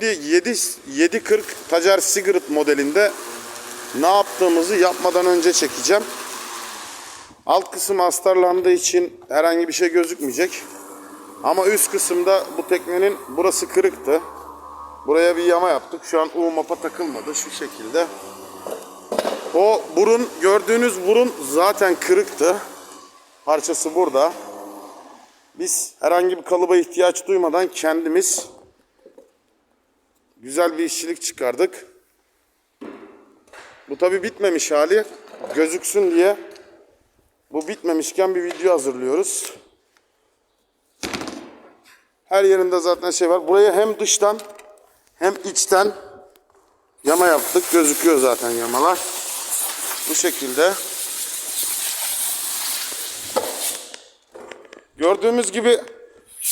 Şimdi 7 740 Tacar Sigurd modelinde ne yaptığımızı yapmadan önce çekeceğim. Alt kısım astarlandığı için herhangi bir şey gözükmeyecek. Ama üst kısımda bu teknenin burası kırıktı. Buraya bir yama yaptık. Şu an U mapa takılmadı şu şekilde. O burun gördüğünüz burun zaten kırıktı. Parçası burada. Biz herhangi bir kalıba ihtiyaç duymadan kendimiz güzel bir işçilik çıkardık. Bu tabi bitmemiş hali. Gözüksün diye bu bitmemişken bir video hazırlıyoruz. Her yerinde zaten şey var. Buraya hem dıştan hem içten yama yaptık. Gözüküyor zaten yamalar. Bu şekilde. Gördüğümüz gibi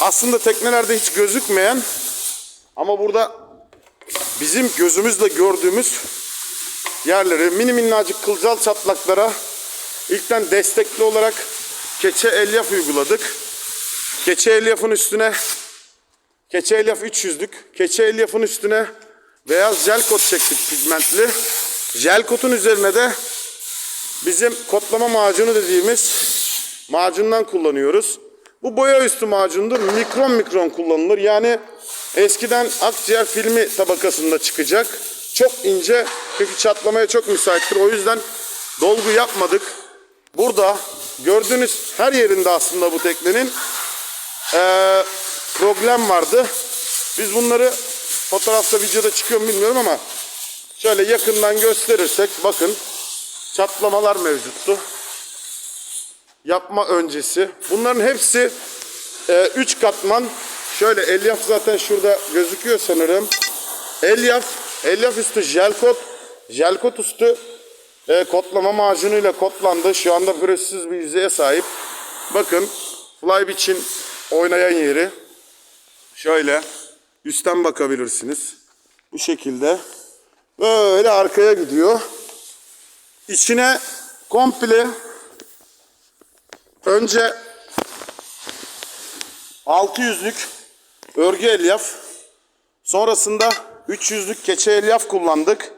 aslında teknelerde hiç gözükmeyen ama burada bizim gözümüzle gördüğümüz yerleri mini minnacık kılcal çatlaklara ilkten destekli olarak keçe elyaf uyguladık. Keçe elyafın üstüne keçe elyaf 300'lük. Keçe elyafın üstüne beyaz jel kot çektik pigmentli. Jel kotun üzerine de bizim kotlama macunu dediğimiz macundan kullanıyoruz. Bu boya üstü macundur. Mikron mikron kullanılır. Yani eskiden akciğer filmi tabakasında çıkacak. Çok ince çünkü çatlamaya çok müsaittir. O yüzden dolgu yapmadık. Burada gördüğünüz her yerinde aslında bu teknenin eee, problem vardı. Biz bunları fotoğrafta videoda çıkıyor mu bilmiyorum ama şöyle yakından gösterirsek bakın çatlamalar mevcuttu yapma öncesi. Bunların hepsi 3 katman. Şöyle elyaf zaten şurada gözüküyor sanırım. Elyaf, elyaf üstü jel kot, jel kot üstü e, kotlama macunuyla kotlandı. Şu anda pürüzsüz bir yüzeye sahip. Bakın fly için oynayan yeri. Şöyle üstten bakabilirsiniz. Bu şekilde. Böyle arkaya gidiyor. İçine komple Önce 600'lük örgü elyaf, sonrasında 300'lük keçe elyaf kullandık.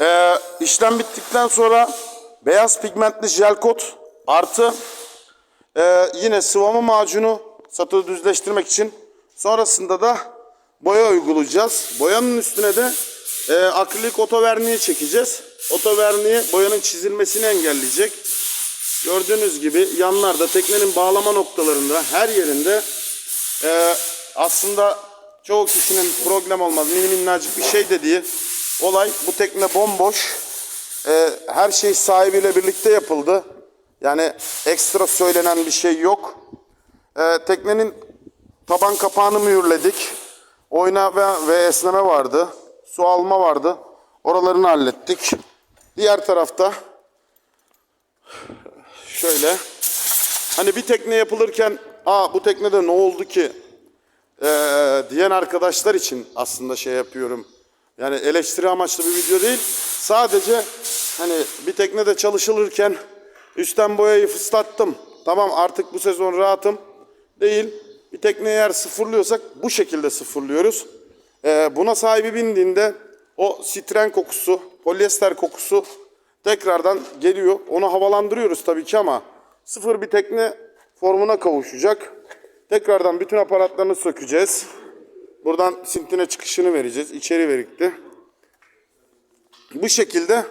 Ee, işlem bittikten sonra beyaz pigmentli jel kot artı e, yine sıvama macunu satı düzleştirmek için sonrasında da boya uygulayacağız. Boyanın üstüne de e, akrilik otoverniği çekeceğiz. Otoverniği boyanın çizilmesini engelleyecek. Gördüğünüz gibi yanlarda teknenin bağlama noktalarında her yerinde e, aslında çoğu kişinin problem olmaz mini minnacık bir şey dediği olay bu tekne bomboş. E, her şey sahibiyle birlikte yapıldı. Yani ekstra söylenen bir şey yok. E, teknenin taban kapağını mühürledik. Oyna ve, ve esneme vardı. Su alma vardı. Oralarını hallettik. Diğer tarafta şöyle. Hani bir tekne yapılırken aa bu teknede ne oldu ki ee, diyen arkadaşlar için aslında şey yapıyorum. Yani eleştiri amaçlı bir video değil. Sadece hani bir teknede çalışılırken üstten boyayı fıslattım. Tamam artık bu sezon rahatım. Değil. Bir tekneyi eğer sıfırlıyorsak bu şekilde sıfırlıyoruz. Ee, buna sahibi bindiğinde o sitren kokusu, polyester kokusu tekrardan geliyor. Onu havalandırıyoruz tabii ki ama sıfır bir tekne formuna kavuşacak. Tekrardan bütün aparatlarını sökeceğiz. Buradan sintine çıkışını vereceğiz. İçeri verikti. Bu şekilde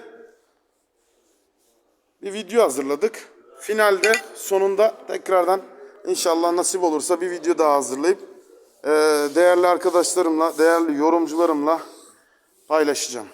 bir video hazırladık. Finalde sonunda tekrardan inşallah nasip olursa bir video daha hazırlayıp eee, değerli arkadaşlarımla, değerli yorumcularımla paylaşacağım.